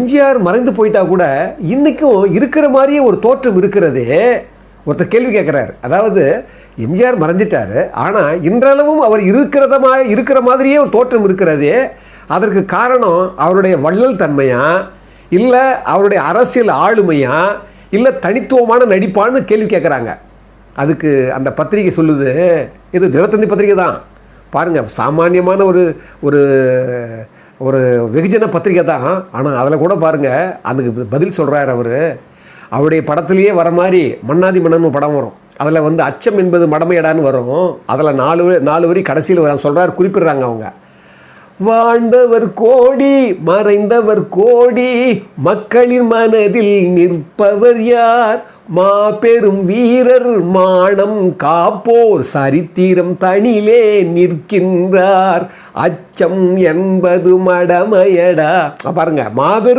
எம்ஜிஆர் மறைந்து போயிட்டா கூட இன்றைக்கும் இருக்கிற மாதிரியே ஒரு தோற்றம் இருக்கிறதே. ஒருத்தர் கேள்வி கேட்குறாரு அதாவது எம்ஜிஆர் மறைஞ்சிட்டாரு. ஆனால் இன்றளவும் அவர் இருக்கிறதமா இருக்கிற மாதிரியே ஒரு தோற்றம் இருக்கிறதே. அதற்கு காரணம் அவருடைய வள்ளல் தன்மையா? இல்லை அவருடைய அரசியல் ஆளுமையா? இல்லை தனித்துவமான நடிப்பான்னு கேள்வி கேட்குறாங்க அதுக்கு அந்த பத்திரிகை சொல்லுது. இது தினத்தந்தி பத்திரிகை தான். பாருங்கள் சாமானியமான ஒரு ஒரு ஒரு வெகுஜன பத்திரிகை தான். ஆனால் அதில் கூட பாருங்கள் அதுக்கு பதில் சொல்கிறார் அவர். அவருடைய படத்துலேயே வர மாதிரி மன்னாதி மன்னன் படம் வரும். அதில் வந்து அச்சம் என்பது மடமையடான்னு வரும். அதில் நாலு நாலு வரி கடைசியில் வர சொல்கிறார் குறிப்பிடுறாங்க அவங்க. வாழ்ந்தவர் கோடி மறைந்தவர் கோடி மக்களின் மனதில் நிற்பவர் யார்? மாபெரும் வீரர் மானம் காப்போர் சரித்திரம் தனிலே நிற்கின்றார். அச்சம் என்பது மடமையடா. பாருங்க மாபெரும்